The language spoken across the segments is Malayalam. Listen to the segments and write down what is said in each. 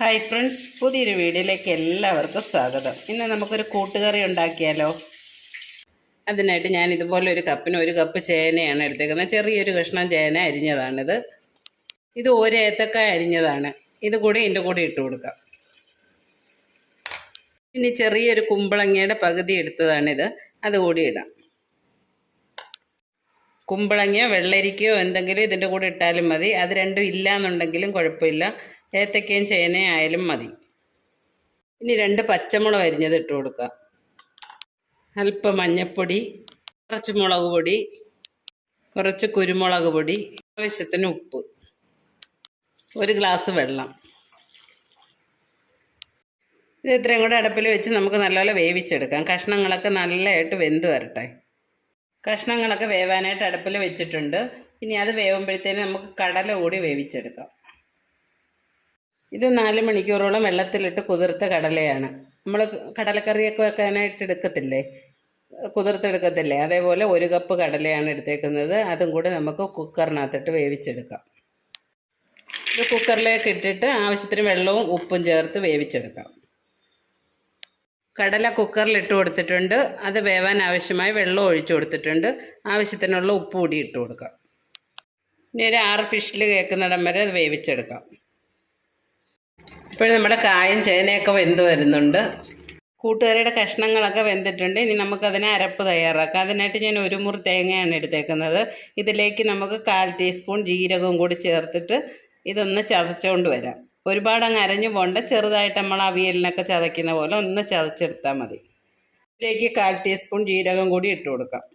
ഹായ് ഫ്രണ്ട്സ് പുതിയൊരു വീഡിയോയിലേക്ക് എല്ലാവർക്കും സ്വാഗതം. ഇന്ന് നമുക്കൊരു കൂട്ടുകറി ഉണ്ടാക്കിയാലോ? അതിനായിട്ട് ഞാൻ ഇതുപോലെ ഒരു കപ്പിന് ഒരു കപ്പ് ചേനയാണ് എടുത്തേക്കുന്നത്. ചെറിയൊരു കഷ്ണം ചേന അരിഞ്ഞതാണിത്. ഇത് ഒരു ഏത്തക്കായ അരിഞ്ഞതാണ്. ഇത് കൂടി ഇതിന്റെ കൂടെ ഇട്ട് കൊടുക്കാം. ഇനി ചെറിയൊരു കുമ്പളങ്ങയുടെ പകുതി എടുത്തതാണിത്. അതുകൂടി ഇടാം. കുമ്പളങ്ങയോ വെള്ളരിക്കയോ എന്തെങ്കിലും ഇതിന്റെ കൂടെ ഇട്ടാലും മതി. അത് രണ്ടും ഇല്ല എന്നുണ്ടെങ്കിലും കുഴപ്പമില്ല. ഏത്തക്കയും ചേനയായാലും മതി. ഇനി രണ്ട് പച്ചമുളക് അരിഞ്ഞത് ഇട്ട് കൊടുക്കുക. അല്പം മഞ്ഞൾപ്പൊടി കുറച്ച് മുളക് പൊടി കുറച്ച് കുരുമുളക് പൊടി ആവശ്യത്തിന് ഉപ്പ് ഒരു ഗ്ലാസ് വെള്ളം. ഇത് ഇത്രയും കൂടെ അടുപ്പിൽ വെച്ച് നമുക്ക് നല്ലപോലെ വേവിച്ചെടുക്കാം. കഷ്ണങ്ങളൊക്കെ നല്ലതായിട്ട് വെന്ത് വരട്ടെ. കഷ്ണങ്ങളൊക്കെ വേവാനായിട്ട് അടുപ്പിൽ വെച്ചിട്ടുണ്ട്. ഇനി അത് വേവുമ്പോഴത്തേന് നമുക്ക് കടല കൂടി വേവിച്ചെടുക്കാം. ഇത് നാല് മണിക്കൂറോളം വെള്ളത്തിലിട്ട് കുതിർത്ത കടലയാണ്. നമ്മൾ കടലക്കറിയൊക്കെ വെക്കാനായിട്ട് എടുക്കത്തില്ലേ? കുതിർത്തെടുക്കത്തില്ലേ? അതേപോലെ ഒരു കപ്പ് കടലയാണ് എടുത്തേക്കുന്നത്. അതും കൂടി നമുക്ക് കുക്കറിനകത്തിട്ട് വേവിച്ചെടുക്കാം. ഇത് കുക്കറിലേക്ക് ഇട്ടിട്ട് ആവശ്യത്തിന് വെള്ളവും ഉപ്പും ചേർത്ത് വേവിച്ചെടുക്കാം. കടല കുക്കറിൽ ഇട്ട് കൊടുത്തിട്ടുണ്ട്. അത് വേവാൻ ആവശ്യമായി വെള്ളം ഒഴിച്ചു കൊടുത്തിട്ടുണ്ട്. ആവശ്യത്തിനുള്ള ഉപ്പ് കൂടി ഇട്ട് കൊടുക്കാം. ഇനി ഒരു ആറ് ഫിഷിൽ കേൾക്കുന്നിടം വരെ അത് വേവിച്ചെടുക്കാം. ഇപ്പോൾ നമ്മുടെ കായും ചേനയൊക്കെ വെന്ത് വരുന്നുണ്ട്. കൂട്ടുകറിയുടെ കഷ്ണങ്ങളൊക്കെ വെന്തിട്ടുണ്ട്. ഇനി നമുക്കതിനെ അരപ്പ് തയ്യാറാക്കാം. അതിനായിട്ട് ഞാൻ ഒരു മുറി തേങ്ങയാണ് എടുത്തേക്കുന്നത്. ഇതിലേക്ക് നമുക്ക് കാൽ ടീസ്പൂൺ ജീരകവും കൂടി ചേർത്തിട്ട് ഇതൊന്ന് ചതച്ചുകൊണ്ട് വരാം. ഒരുപാട് അങ്ങ് അരഞ്ഞു പോകണ്ട. ചെറുതായിട്ട് നമ്മൾ അവിയലിനൊക്കെ ചതയ്ക്കുന്ന പോലെ ഒന്ന് ചതച്ചെടുത്താൽ മതി. ഇതിലേക്ക് കാൽ ടീസ്പൂൺ ജീരകം കൂടി ഇട്ട് കൊടുക്കാം.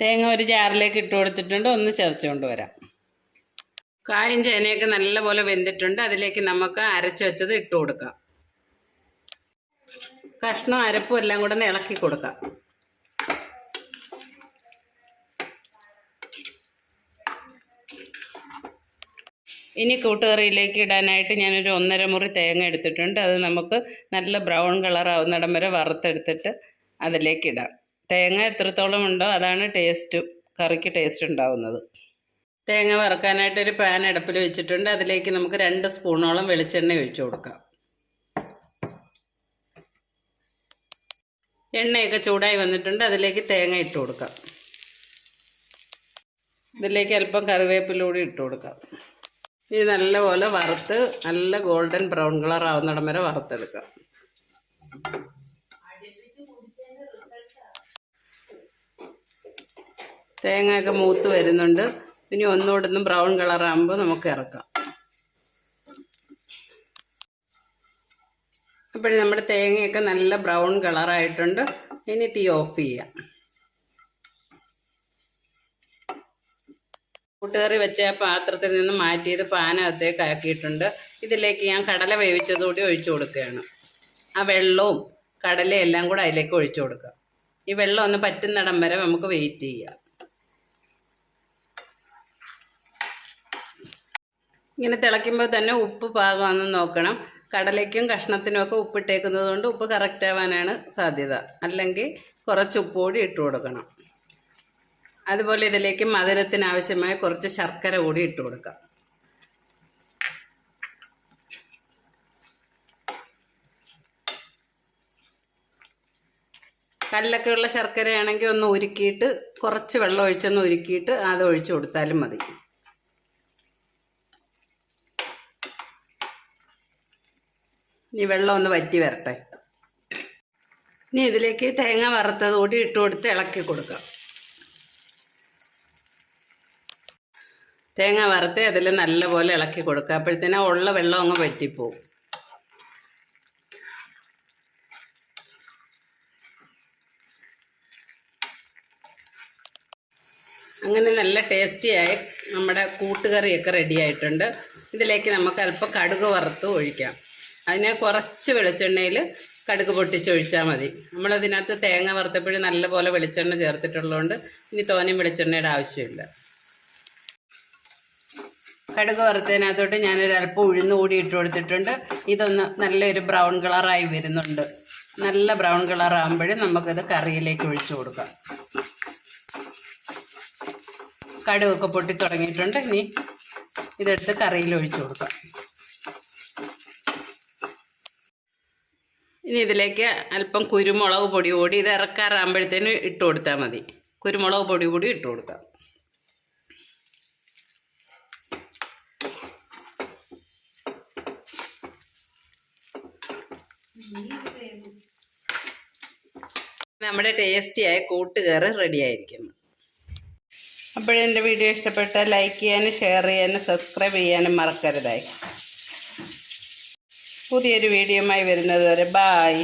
തേങ്ങ ഒരു ജാറിലേക്ക് ഇട്ട് കൊടുത്തിട്ടുണ്ട്. ഒന്ന് ചതച്ചുകൊണ്ട് വരാം. കായും ചേനയൊക്കെ നല്ലപോലെ വെന്തിട്ടുണ്ട്. അതിലേക്ക് നമുക്ക് അരച്ച് വെച്ചത് ഇട്ട് കൊടുക്കാം. കഷ്ണം അരപ്പും എല്ലാം കൂടെ ഒന്ന് ഇളക്കി കൊടുക്കാം. ഇനി കൂട്ടുകറിയിലേക്ക് ഇടാനായിട്ട് ഞാനൊരു ഒന്നര മുറി തേങ്ങ എടുത്തിട്ടുണ്ട്. അത് നമുക്ക് നല്ല ബ്രൗൺ കളർ ആവുന്നിടം വരെ വറുത്തെടുത്തിട്ട് അതിലേക്ക് ഇടാം. തേങ്ങ എത്രത്തോളം ഉണ്ടോ അതാണ് ടേസ്റ്റ് കറിക്ക് ടേസ്റ്റ് ഉണ്ടാവുന്നത്. തേങ്ങ വറുക്കാനായിട്ട് ഒരു പാൻ അടുപ്പിൽ വെച്ചിട്ടുണ്ട്. അതിലേക്ക് നമുക്ക് രണ്ട് സ്പൂണോളം വെളിച്ചെണ്ണ ഒഴിച്ചു കൊടുക്കാം. എണ്ണയൊക്കെ ചൂടായി വന്നിട്ടുണ്ട്. അതിലേക്ക് തേങ്ങ ഇട്ട് കൊടുക്കാം. ഇതിലേക്ക് അല്പം കറിവേപ്പിലൂടെ ഇട്ട് കൊടുക്കാം. ഇത് നല്ലപോലെ വറുത്ത് നല്ല ഗോൾഡൻ ബ്രൗൺ കളർ ആവുന്നിടം വരെ വറുത്തെടുക്കാം. തേങ്ങയൊക്കെ മൂത്ത് വരുന്നുണ്ട്. ഇനി ഒന്നുകൂടെ ഒന്ന് ബ്രൗൺ കളർ ആകുമ്പോൾ നമുക്ക് ഇറക്കാം. അപ്പോഴും നമ്മുടെ തേങ്ങയൊക്കെ നല്ല ബ്രൗൺ കളറായിട്ടുണ്ട് ഇനി തീ ഓഫ് ചെയ്യാം. കൂട്ടുകറി വെച്ച പാത്രത്തിൽ നിന്ന് മാറ്റിയത് പാനകത്തേക്ക് ആക്കിയിട്ടുണ്ട്. ഇതിലേക്ക് ഞാൻ കടല വേവിച്ചതുകൂടി ഒഴിച്ചു കൊടുക്കുകയാണ്. ആ വെള്ളവും കടലയും എല്ലാം കൂടെ അതിലേക്ക് ഒഴിച്ചു കൊടുക്കുക ഈ വെള്ളം ഒന്ന് പറ്റുന്നിടം വരെ നമുക്ക് വെയിറ്റ് ചെയ്യാം. ഇങ്ങനെ തിളയ്ക്കുമ്പോൾ തന്നെ ഉപ്പ് പാകമാണെന്ന് നോക്കണം. കടലയ്ക്കും കഷ്ണത്തിനുമൊക്കെ ഉപ്പിട്ടേക്കുന്നത് കൊണ്ട് ഉപ്പ് കറക്റ്റ് ആവാനാണ് സാധ്യത. അല്ലെങ്കിൽ കുറച്ച് ഉപ്പ് കൂടി ഇട്ട് കൊടുക്കണം. അതുപോലെ ഇതിലേക്ക് മധുരത്തിന് ആവശ്യമായ കുറച്ച് ശർക്കര കൂടി ഇട്ട് കൊടുക്കാം. കല്ലൊക്കെയുള്ള ശർക്കരയാണെങ്കിൽ ഒന്ന് ഉരുക്കിയിട്ട് കുറച്ച് വെള്ളം ഒഴിച്ചൊന്ന് ഉരുക്കിയിട്ട് അത് ഒഴിച്ചു കൊടുത്താലും മതി. ഇനി വെള്ളം ഒന്ന് വറ്റി വരട്ടെ. ഇനി ഇതിലേക്ക് തേങ്ങ വറുത്തത് കൂടി ഇട്ട് കൊടുത്ത് ഇളക്കി കൊടുക്കാം. തേങ്ങ വറുത്ത് അതിൽ നല്ലപോലെ ഇളക്കി കൊടുക്കുക അപ്പോഴത്തേന് ഉള്ള വെള്ളം അങ്ങ് വറ്റിപ്പോവും. അങ്ങനെ നല്ല ടേസ്റ്റിയായി നമ്മുടെ കൂട്ടുകറിയൊക്കെ റെഡി ആയിട്ടുണ്ട്. ഇതിലേക്ക് നമുക്ക് അല്പം കടുക് വറുത്ത് ഒഴിക്കാം. അതിനെ കുറച്ച് വെളിച്ചെണ്ണയിൽ കടുക് പൊട്ടിച്ചൊഴിച്ചാൽ മതി. നമ്മളതിനകത്ത് തേങ്ങ വറുത്തപ്പോഴും നല്ലപോലെ വെളിച്ചെണ്ണ ചേർത്തിട്ടുള്ളതുകൊണ്ട് ഇനി തോനെയും വെളിച്ചെണ്ണയുടെ ആവശ്യമില്ല. കടുക് വറുത്തതിനകത്തോട്ട് ഞാനൊരു അല്പം ഉഴുന്ന് കൂടി ഇട്ട് കൊടുത്തിട്ടുണ്ട്. ഇതൊന്ന് നല്ലൊരു ബ്രൗൺ കളറായി വരുന്നുണ്ട്. നല്ല ബ്രൗൺ കളറാകുമ്പോഴും നമുക്കത് കറിയിലേക്ക് ഒഴിച്ചു കൊടുക്കാം. കടുകൊക്കെ പൊട്ടി തുടങ്ങിയിട്ടുണ്ട് ഇനി ഇതെടുത്ത് കറിയിൽ ഒഴിച്ചു കൊടുക്കാം. ഇനി ഇതിലേക്ക് അല്പം കുരുമുളക് പൊടി കൂടി ഇത് ഇറക്കാറാകുമ്പോഴത്തേന് ഇട്ട് കൊടുത്താൽ മതി. കുരുമുളക് പൊടി കൂടി ഇട്ട് കൊടുക്കാം. നമ്മുടെ ടേസ്റ്റിയായ റെഡി ആയിരിക്കുന്നു. അപ്പോഴെന്റെ വീഡിയോ ഇഷ്ടപ്പെട്ടാൽ ലൈക്ക് ചെയ്യാനും ഷെയർ ചെയ്യാനും സബ്സ്ക്രൈബ് ചെയ്യാനും മറക്കരുതായി. പുതിയൊരു വീഡിയോയുമായി വരുന്നത് വരെ. ബായ്